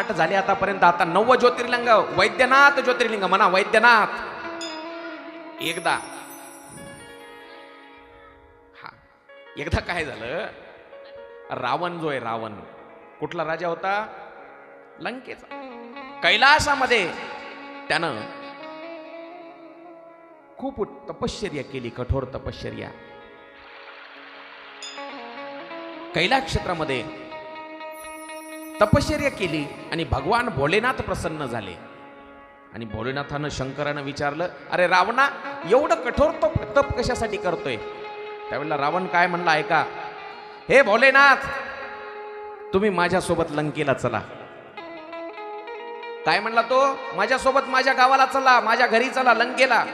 आठ झाले आतापर्यंत. आता नव्वद ज्योतिर्लिंग वैद्यनाथ ज्योतिर्लिंग म्हणा वैद्यनाथ. एकदा. हा. एकदा काय झालं? रावण जो आहे रावण. कुठला राजा होता? लंकेचा. कैलासामध्ये त्यानं खूप तपश्चर्या केली कठोर तपश्चर्या. कैलास क्षेत्रामध्ये तपश्चर्या केली आणि भगवान भोलेनाथ प्रसन्न झाले. आणि भोलेनाथानं शंकरानं विचारलं अरे रावणा एवढं कठोर तो तप कशासाठी करतोय? त्यावेळेला रावण काय म्हणला ऐका हे भोलेनाथ तुम्ही माझ्यासोबत लंकेला चला. काय म्हणला तो? माझ्यासोबत माझ्या गावाला चला माझ्या घरी चला लंकेला.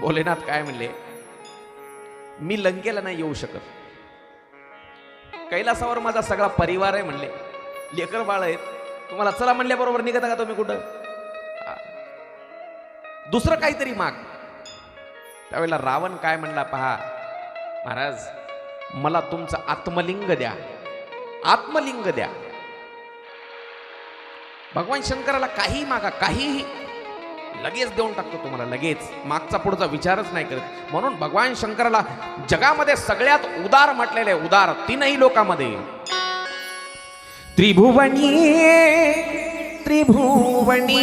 भोलेनाथ काय म्हणले मी लंकेला नाही येऊ शकत. कैलासावर माझा सगळा परिवार आहे म्हणले. लेकर बाळ आहेत. तुम्हाला चला म्हणल्याबरोबर निघता का तुम्ही कुठं? दुसरं काहीतरी माग. त्यावेळेला रावण काय म्हणला पहा महाराज मला तुमचं आत्मलिंग द्या. आत्मलिंग द्या. भगवान शंकराला काही मागा काहीही. लगेच देऊन टाकतो तुम्हाला लगेच. मागचा पुढचा विचारच नाही करत. म्हणून भगवान शंकराला जगामध्ये सगळ्यात उदार म्हटलेले उदार. तीनही लोकांमध्ये. त्रिभुवनी त्रिभुवनी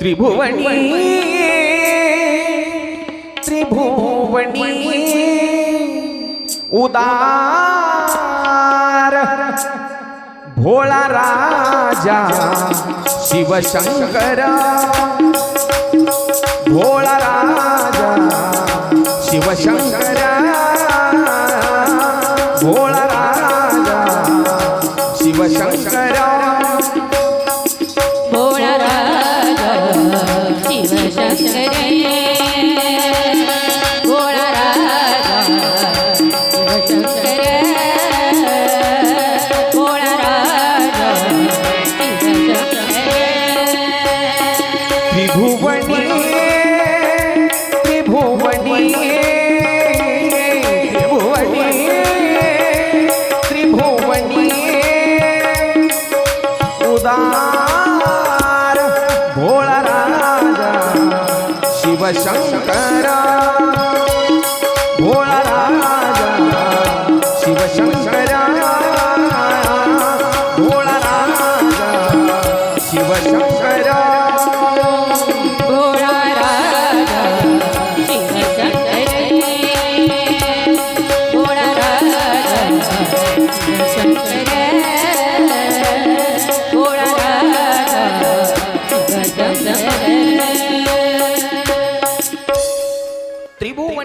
त्रिभुवनी त्रिभुवनी उदार भोळा राजा शिवशंकर भोळा शिवशंकर उदार भोळा राजा शिवशंकर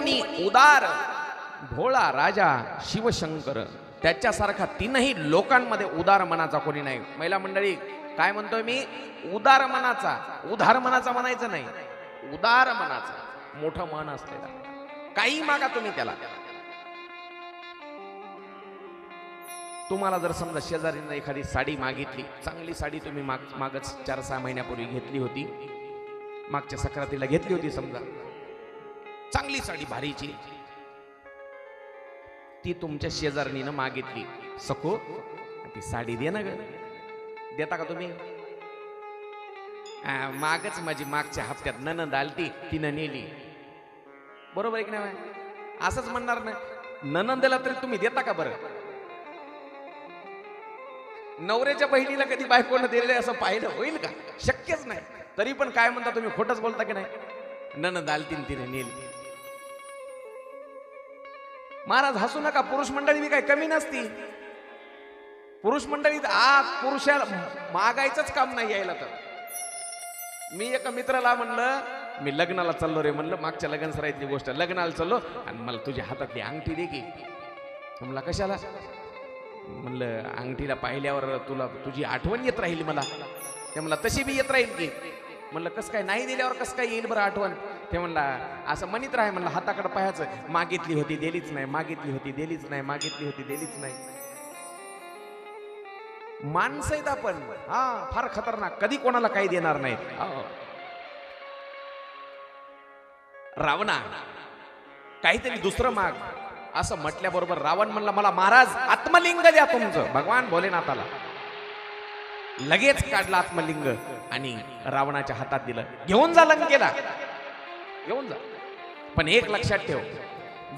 त्रिभुवनी उदार. भोळा राजा शिवशंकर. त्याच्यासारखा तीनही लोकांमध्ये उदार मनाचा कोणी नाही. महिला मंडळी काय म्हणतोय मी? उदार मनाचा. उदार मनाचा म्हणायचं नाही. उदार मनाचा. मोठं मन असलेला. काही मागा तुम्ही त्याला. तुम्हाला जर समजा शेजारीनं एखादी साडी मागितली चांगली साडी तुम्ही माग मागच चार सहा महिन्यापूर्वी घेतली होती. मागच्या सक्रातीला घेतली होती समजा. चांगली साडी भारीची. ती तुमच्या शेजारणीनं मागितली. सखो ती साडी दे ना ग. देता का तुम्ही? मागच माझी मागच्या हप्त्यात ननंद आलती तिनं नेली. बरोबर आहे की नाही असंच म्हणणार ना. ननंदला तरी तुम्ही देता का बरं? नवऱ्याच्या बहिणीला कधी बायकोनं दिलेलं असं पाहिलं होईल का? शक्यच नाही. तरी पण काय म्हणता तुम्ही? खोटच बोलता की नाही? ननंद आलतीन तिनं तिने नेली. महाराज हसू नका. पुरुष मंडळी मी काय कमी नसती. पुरुष मंडळीत आ पुरुषाला मागायचंच काम नाही यायला तर. मी एका मित्राला म्हणलं मी लग्नाला चाललो रे म्हणलं मागच्या लग्न सरायतली गोष्ट लग्नाला चाललो आणि मला तुझ्या हातातली अंगठी दे की. म्हणला कशाला? म्हणलं अंगठीला पाहिल्यावर तुला तुझी आठवण येत राहील मला. ते म्हणला तशी बी येत राहील की. म्हणलं कसं काय नाही दिल्यावर कसं काय येईल बरं आठवण? ते म्हणला असं म्हणत राहे म्हणलं हाताकडं पाहायचं मागितली होती दिलीच नाही मागितली होती दिलीच नाही मागितली होती दिलीच नाही. माणसं आहेत आपण. हा फार खतरनाक. कधी कोणाला काही देणार नाही हो. रावणा काहीतरी दुसरं माग. असं म्हटल्याबरोबर रावण म्हणला मला महाराज आत्मलिंग द्या तुमचं. भगवान भोलेनाथाला. लगेच काढलं आत्मलिंग आणि रावणाच्या हातात दिलं. घेऊन जा लंकेला. घेऊन जा. पण एक लक्षात ठेव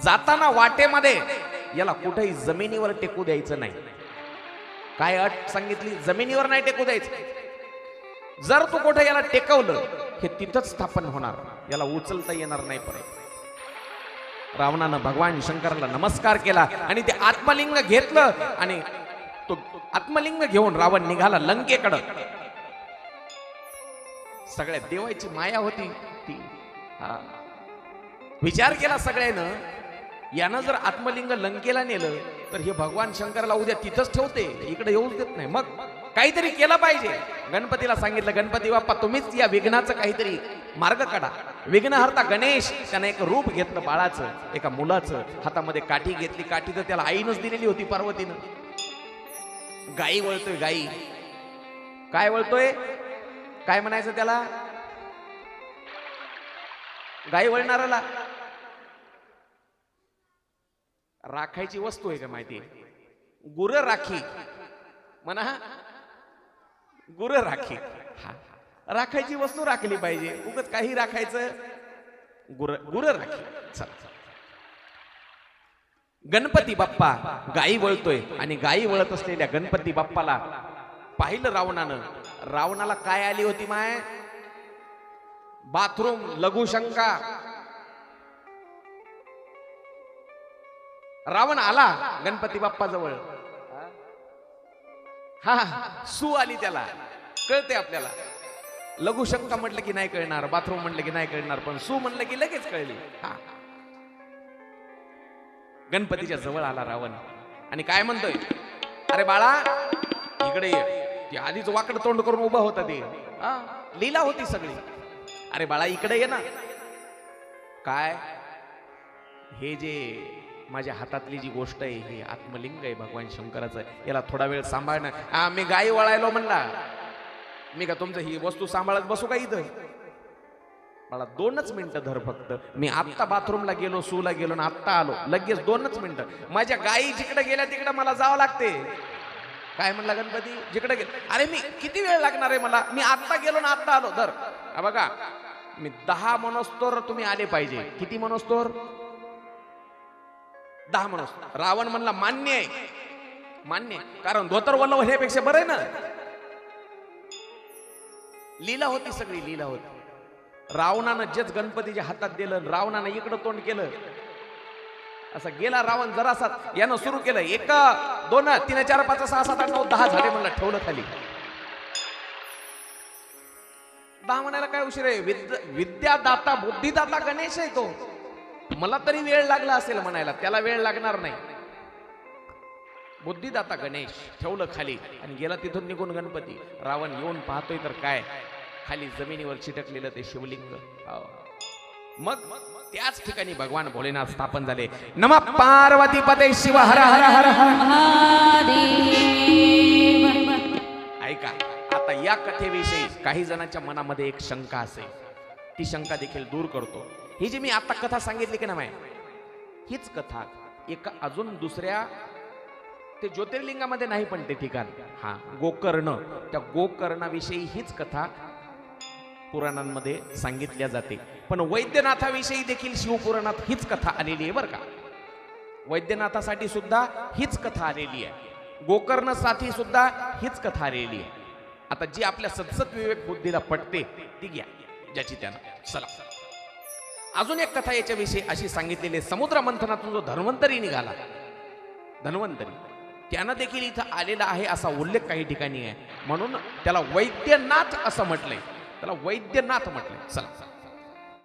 जाताना वाटेमध्ये याला कुठेही जमिनीवर टेकू द्यायचं नाही. काय अट सांगितली? जमिनीवर नाही टेकू द्यायचं. जर तू कुठे याला टेकवलं हे तिथंच स्थापन होणार. याला उचलता येणार नाही परत. रावणानं भगवान शंकराला नमस्कार केला आणि ते आत्मलिंग घेतलं आणि तो आत्मलिंग घेऊन रावण निघाला लंकेकडं. सगळ्या देवाची माया होती. ती हा. विचार केला सगळ्यानं. यानं जर आत्मलिंग लंकेला नेलं तर हे भगवान शंकराला उद्या तिथंच ठेवते. इकडे येऊच देत नाही. मग काहीतरी केलं पाहिजे. गणपतीला सांगितलं गणपती बाप्पा तुम्हीच या विघ्नाचं काहीतरी मार्ग काढा. विघ्नहर्ता गणेश त्यानं एक रूप घेतलं बाळाचं एका मुलाचं. हातामध्ये काठी घेतली. काठी तर त्याला आईनच दिलेली होती पार्वतीनं. गाई वळतोय गाई. काय वळतोय? काय म्हणायचं त्याला? गाई वळणाराला राखायची वस्तू आहे का माहिती? गुर राखी. म्हणा गुर राखी. हा. राखायची वस्तू राखली पाहिजे. उगत काही राखायचं? गुर गुर राखी. चल. गणपती बाप्पा गाई वळतोय आणि गाई वळत असलेल्या गणपती बाप्पाला पाहिलं रावणानं. रावणाला काय आली होती माय? बाथरूम लघुशंका रावण आला गणपती बाप्पा जवळ हा सू आली त्याला. कळते आपल्याला. लघुशंका म्हटलं की नाही कळणार बाथरूम म्हटलं की नाही कळणार पण सू म्हणलं की लगेच कळली. हा. गणपतीच्या जवळ आला रावण. आणि काय म्हणतोय? अरे बाळा इकडे ये. ती आधीच वाकड तोंड करून उभा होता ते. लीला होती सगळी. अरे बाळा इकडे ये ना. काय? हे जे माझ्या हातातली जी गोष्ट आहे हे आत्मलिंग आहे भगवान शंकराचं. याला थोडा वेळ सांभाळणं. हा मी गाई वळायलो म्हणला. मी का तुमचं ही वस्तू सांभाळत बसू का इथं? मला दोनच मिनिटं धर फक्त. मी आत्ता बाथरूमला गेलो सूला गेलो ना आत्ता आलो. लगेच दोनच मिनिटं. माझ्या गायी जिकडे गेल्या तिकडे मला जावं लागते. काय म्हणला गणपती? जिकडे गेलो अरे मी किती वेळ लागणार आहे मला? मी आत्ता गेलो ना आत्ता आलो. धर. बघा. मी दहा मनोस्तोर तुम्ही आले पाहिजे. किती मनोस्तोर? दहा मनोस्तोर. रावण म्हणला मान्य आहे. मान्य आहे. कारण धोतर वल्लव ह्यापेक्षा बरं आहे ना. लीला होती सगळी लीला होती. रावणानं जेच गणपतीच्या हातात दिलं रावणानं इकडं तोंड केलं. असा गेला रावण जरासा यानं सुरू केलं. एक दोन तीन चार पाच सहा सात आठ नऊ दहा झाले म्हणलं ठेवलं खाली. दहा म्हणायला काय उशीर आहे? विद्या विद्यादाता बुद्धिदाता गणेश आहे तो. मला तरी वेळ लागला असेल म्हणायला. त्याला वेळ लागणार नाही. बुद्धिदाता गणेश ठेवलं खाली आणि गेला तिथून निघून गणपती. रावण येऊन पाहतोय तर काय? खाली जमिनीवर चिटकलेलं ते शिवलिंग. मग त्याच ठिकाणी भगवान भोलेनाथ स्थापन झाले. नम पार्वती पते शिव हर हर हर हर. या कथेविषयी काही जणांच्या मनामध्ये एक शंका असेल ती शंका देखील दूर करतो. ही जी मी आता कथा सांगितली की नाही हीच कथा. एका अजून दुसऱ्या ते ज्योतिर्लिंगामध्ये नाही पण ते ठिकाण. हा गोकर्ण. त्या गोकर्णाविषयी हीच कथा पुराणांमध्ये सांगितल्या जाते. पण वैद्यनाथाविषयी देखील शिवपुराणात हीच कथा आलेली आहे बरं का? वैद्यनाथासाठी सुद्धा हीच कथा आलेली आहे. गोकर्णसाठी सुद्धा हीच कथा आलेली आहे. आता जी आपल्या सदसत विवेक बुद्धीला पटते ती घ्या. ज्याची त्यानं. चला. अजून एक कथा याच्याविषयी अशी सांगितलेली समुद्र मंथनातून जो धन्वंतरी निघाला धन्वंतरी त्यानं देखील इथं आलेला आहे असा उल्लेख काही ठिकाणी आहे. म्हणून त्याला वैद्यनाथ असं म्हटलंय. त्याला वैद्यनाथ म्हटलंय. चला चला.